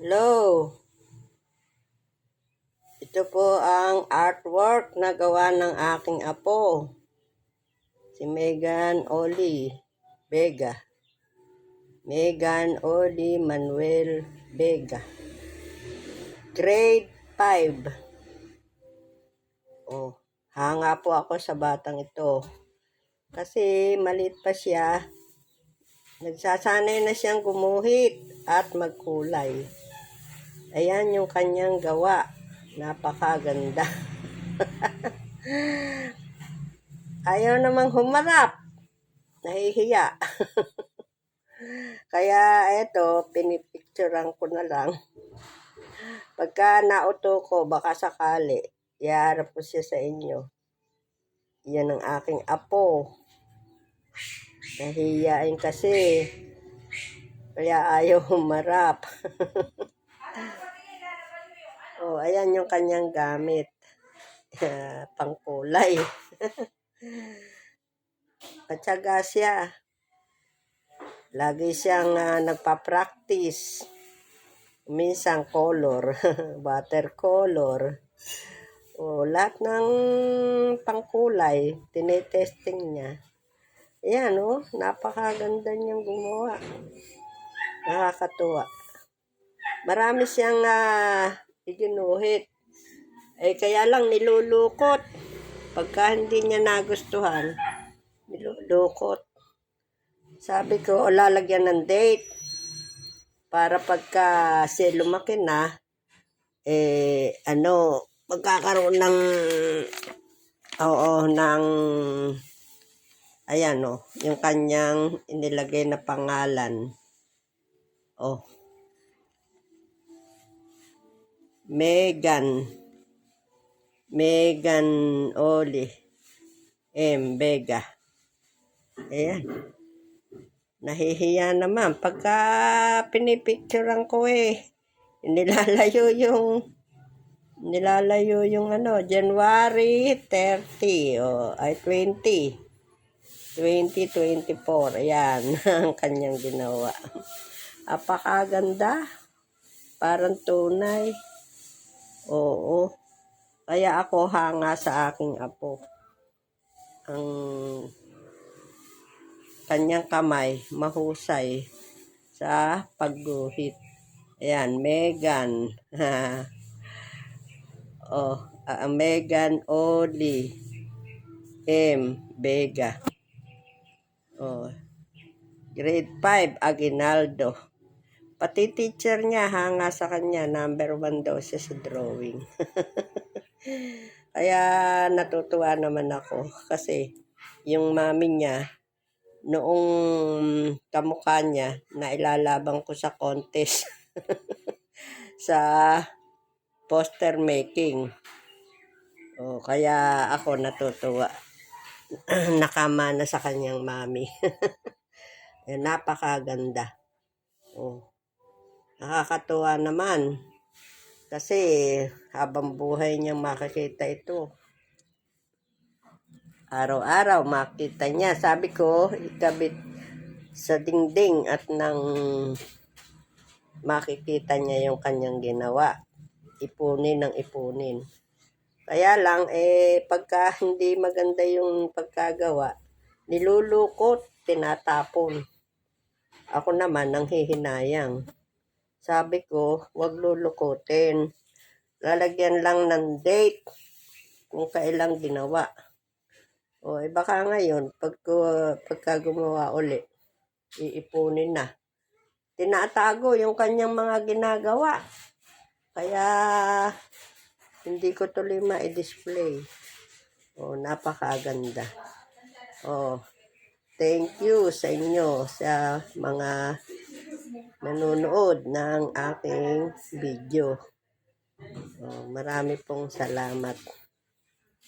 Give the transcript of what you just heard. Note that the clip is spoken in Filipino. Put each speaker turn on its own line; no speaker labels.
Hello. Ito po ang artwork na gawa ng aking apo. Si Megan Oli Vega. Megan Oli Manuel Vega. Grade 5. Oh, hanga po ako sa batang ito. Kasi maliit pa siya. Nagsasanay na siyang gumuhit at magkulay. Ayan yung kanyang gawa. Napakaganda. Ayaw namang humarap. Nahihiya. Kaya eto, pinipicturean ko na lang. Pagka nauto ko, baka sakali, iharap ko siya sa inyo. Yan ang aking apo. Nahihiyain kasi. Kaya ayaw humarap. oh, ayan yung kanyang gamit. Pangkulay. Patsaga siya. Lagi siyang ah, nagpa-practice. Minsan color, watercolor. O, lahat ng pangkulay, tinetesting niya. Ayan, oh, napakaganda niyang gumawa. Nakakatuwa. Marami siyang uh, iginuhit. Eh, kaya lang nilulukot. Pagka hindi niya nagustuhan, nilulukot. Sabi ko, o lalagyan ng date. Para pagka siya lumaki na, eh, ano, magkakaroon ng, oo, ng, ayan, oh, yung kanyang inilagay na pangalan. Oh. Megan. Megan Oli. M. Vega. Ayan. Nahihiya naman. Pagka pinipicturean ko eh, nilalayo yung nilalayo yung ano, January 30 o ay 20. 2024. Ayan, ang kanyang ginawa. Apakaganda. Parang tunay. Oo. Kaya ako hanga sa aking apo. Ang kanyang kamay mahusay sa pagguhit. Ayan, Megan. oh, uh, Megan Oli M. Vega. Oh, grade 5, Aguinaldo. Pati teacher niya, hanga sa kanya, number one daw siya sa drawing. Kaya natutuwa naman ako kasi yung mami niya, noong kamukha niya, na ilalabang ko sa contest sa poster making. O, kaya ako natutuwa. Nakama na sa kanyang mami. Napakaganda. Oh. Nakakatuwa naman. Kasi habang buhay niya makikita ito. Araw-araw makita niya. Sabi ko, ikabit sa dingding at nang makikita niya yung kanyang ginawa. Ipunin ng ipunin. Kaya lang, eh, pagka hindi maganda yung pagkagawa, nilulukot, tinatapon. Ako naman, nang hihinayang. Sabi ko, wag lulukutin. Lalagyan lang ng date kung kailang ginawa. O, eh baka ngayon, pag, pagka gumawa uli, iipunin na. Tinatago yung kanyang mga ginagawa. Kaya, hindi ko tuloy ma-display. O, napakaganda. O, thank you sa inyo sa mga nanonood ng aking video. O, marami pong salamat.